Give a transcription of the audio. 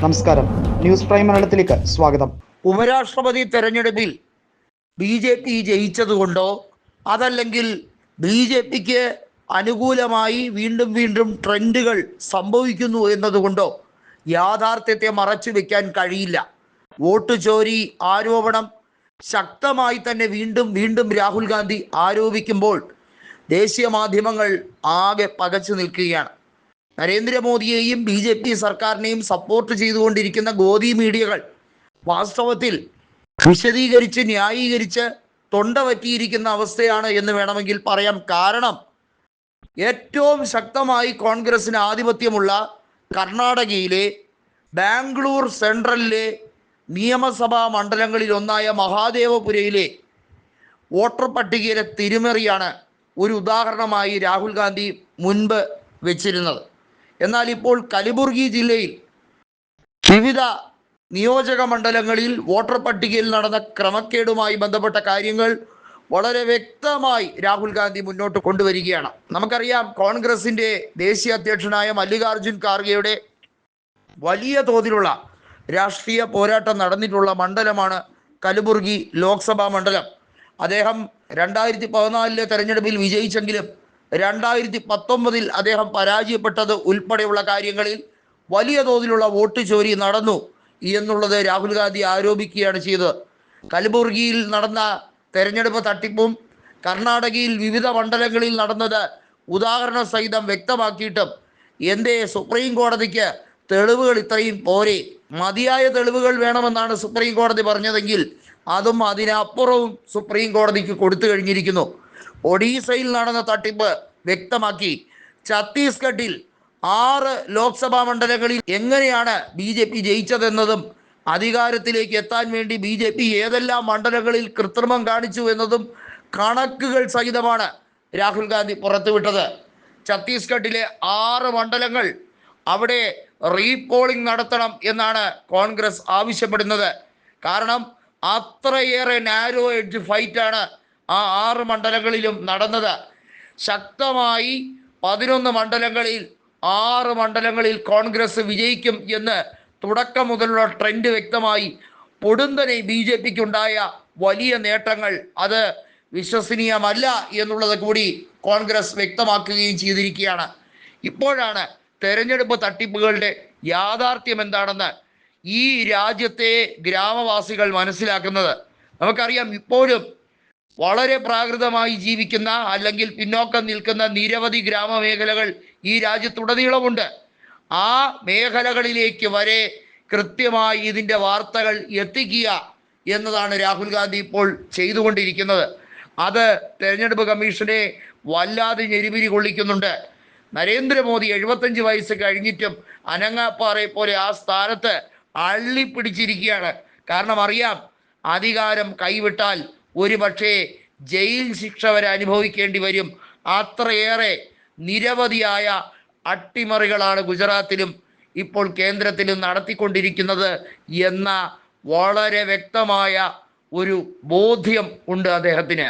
നമസ്കാരം. News prime മലയാളത്തിലേക്ക് സ്വാഗതം. ഉപരാഷ്ട്രപതി തെരഞ്ഞെടുപ്പിൽ ബി ജെ പി ജയിച്ചതുകൊണ്ടോ അതല്ലെങ്കിൽ ബി ജെ പിക്ക് അനുകൂലമായി വീണ്ടും വീണ്ടും ട്രെൻഡുകൾ സംഭവിക്കുന്നു എന്നതുകൊണ്ടോ യാഥാർത്ഥ്യത്തെ മറച്ചു വെക്കാൻ കഴിയില്ല. വോട്ട് ചോരി ആരോപണം ശക്തമായി തന്നെ വീണ്ടും വീണ്ടും രാഹുൽ ഗാന്ധി ആരോപിക്കുമ്പോൾ ദേശീയ മാധ്യമങ്ങൾ ആകെ പകച്ചു നിൽക്കുകയാണ്. നരേന്ദ്രമോദിയെയും ബി ജെ പി സർക്കാരിനെയും സപ്പോർട്ട് ചെയ്തുകൊണ്ടിരിക്കുന്ന ഗോദി മീഡിയകൾ വാസ്തവത്തിൽ വിശദീകരിച്ച് ന്യായീകരിച്ച് തൊണ്ട പറ്റിയിരിക്കുന്ന അവസ്ഥയാണ് എന്ന് വേണമെങ്കിൽ പറയാം. കാരണം ഏറ്റവും ശക്തമായി കോൺഗ്രസിന് ആധിപത്യമുള്ള കർണാടകയിലെ ബാംഗ്ലൂർ സെൻട്രലിലെ നിയമസഭാ മണ്ഡലങ്ങളിൽ ഒന്നായ മഹാദേവപുരയിലെ വോട്ടർ പട്ടികയിലെ തിരിമറിയാണ് ഒരു ഉദാഹരണമായി രാഹുൽ ഗാന്ധി മുൻപ് വെച്ചിരുന്നത്. എന്നാൽ ഇപ്പോൾ കലിബുർഗി ജില്ലയിൽ വിവിധ നിയോജക മണ്ഡലങ്ങളിൽ വോട്ടർ പട്ടികയിൽ നടന്ന ക്രമക്കേടുമായി ബന്ധപ്പെട്ട കാര്യങ്ങൾ വളരെ വ്യക്തമായി രാഹുൽ ഗാന്ധി മുന്നോട്ട് കൊണ്ടുവരികയാണ്. നമുക്കറിയാം കോൺഗ്രസിന്റെ ദേശീയ അധ്യക്ഷനായ മല്ലികാർജുൻ ഖാർഗെയുടെ വലിയ തോതിലുള്ള രാഷ്ട്രീയ പോരാട്ടം നടന്നിട്ടുള്ള മണ്ഡലമാണ് കലബുർഗി ലോക്സഭാ മണ്ഡലം. അദ്ദേഹം രണ്ടായിരത്തി പതിനാലിലെ തെരഞ്ഞെടുപ്പിൽ വിജയിച്ചെങ്കിലും രണ്ടായിരത്തി പത്തൊമ്പതിൽ അദ്ദേഹം പരാജയപ്പെട്ടത് ഉൾപ്പെടെയുള്ള കാര്യങ്ങളിൽ വലിയ തോതിലുള്ള വോട്ട് ചോരി നടന്നു എന്നുള്ളത് രാഹുൽ ഗാന്ധി ആരോപിക്കുകയാണ് ചെയ്തത്. കലബുർഗിയിൽ നടന്ന തെരഞ്ഞെടുപ്പ് തട്ടിപ്പും കർണാടകയിൽ വിവിധ മണ്ഡലങ്ങളിൽ നടന്നത് ഉദാഹരണ സഹിതം വ്യക്തമാക്കിയിട്ടും എന്തേ സുപ്രീം കോടതിക്ക് തെളിവുകൾ ഇത്രയും പോരെ? മതിയായ തെളിവുകൾ വേണമെന്നാണ് സുപ്രീം കോടതി പറഞ്ഞതെങ്കിൽ അതും അതിനപ്പുറവും സുപ്രീം കോടതിക്ക് കൊടുത്തു കഴിഞ്ഞിരിക്കുന്നു. ഒഡീസയിൽ നടന്ന തട്ടിപ്പ് വ്യക്തമാക്കി. ഛത്തീസ്ഗഡിൽ ആറ് ലോക്സഭാ മണ്ഡലങ്ങളിൽ എങ്ങനെയാണ് ബി ജെ പി ജയിച്ചതെന്നതും അധികാരത്തിലേക്ക് എത്താൻ വേണ്ടി ബി ജെ പി ഏതെല്ലാം മണ്ഡലങ്ങളിൽ കൃത്രിമം കാണിച്ചു എന്നതും കണക്കുകൾ സഹിതമാണ് രാഹുൽ ഗാന്ധി പുറത്തുവിട്ടത്. ഛത്തീസ്ഗഡിലെ ആറ് മണ്ഡലങ്ങൾ അവിടെ റീപോളിംഗ് നടത്തണം എന്നാണ് കോൺഗ്രസ് ആവശ്യപ്പെടുന്നത്. കാരണം അത്രയേറെ നാരോ എഡ്ജ് ഫൈറ്റാണ് ആ ആറ് മണ്ഡലങ്ങളിലും നടന്നത്. ശക്തമായി പതിനൊന്ന് മണ്ഡലങ്ങളിൽ ആറ് മണ്ഡലങ്ങളിൽ കോൺഗ്രസ് വിജയിക്കും എന്ന് തുടക്കം മുതലുള്ള ട്രെൻഡ് വ്യക്തമായി പൊടുന്തനെ ബി ജെ പിക്കുണ്ടായ വലിയ നേട്ടങ്ങൾ. അത് വിശ്വസനീയമല്ല എന്നുള്ളത് കൂടി കോൺഗ്രസ് വ്യക്തമാക്കുകയും ചെയ്തിരിക്കുകയാണ്. ഇപ്പോഴാണ് തെരഞ്ഞെടുപ്പ് തട്ടിപ്പുകളുടെ യാഥാർത്ഥ്യം എന്താണെന്ന് ഈ രാജ്യത്തെ ഗ്രാമവാസികൾ മനസ്സിലാക്കുന്നത്. നമുക്കറിയാം ഇപ്പോഴും വളരെ പ്രാകൃതമായി ജീവിക്കുന്ന അല്ലെങ്കിൽ പിന്നോക്കം നിൽക്കുന്ന നിരവധി ഗ്രാമമേഖലകൾ ഈ രാജ്യത്തുടനീളമുണ്ട്. ആ മേഖലകളിലേക്ക് വരെ കൃത്യമായി ഇതിന്റെ വാർത്തകൾ എത്തിക്കുക എന്നതാണ് രാഹുൽ ഗാന്ധി ഇപ്പോൾ ചെയ്തുകൊണ്ടിരിക്കുന്നത്. അത് തെരഞ്ഞെടുപ്പ് കമ്മീഷനെ വല്ലാതെ ഞെരിപിരി കൊള്ളിക്കുന്നുണ്ട്. നരേന്ദ്രമോദി എഴുപത്തഞ്ച് വയസ്സ് കഴിഞ്ഞിട്ടും അനങ്ങാപ്പാറയെ പോലെ ആ സ്ഥാനത്ത് അള്ളിപ്പിടിച്ചിരിക്കുകയാണ്. കാരണം അറിയാം അധികാരം കൈവിട്ടാൽ ഒരു പക്ഷേ ജയിൽ ശിക്ഷ വരെ അനുഭവിക്കേണ്ടി വരും. അത്രയേറെ നിരവധിയായ അട്ടിമറികളാണ് ഗുജറാത്തിലും ഇപ്പോൾ കേന്ദ്രത്തിലും നടത്തിക്കൊണ്ടിരിക്കുന്നത് എന്ന വളരെ വ്യക്തമായ ഒരു ബോധ്യം ഉണ്ട് അദ്ദേഹത്തിന്.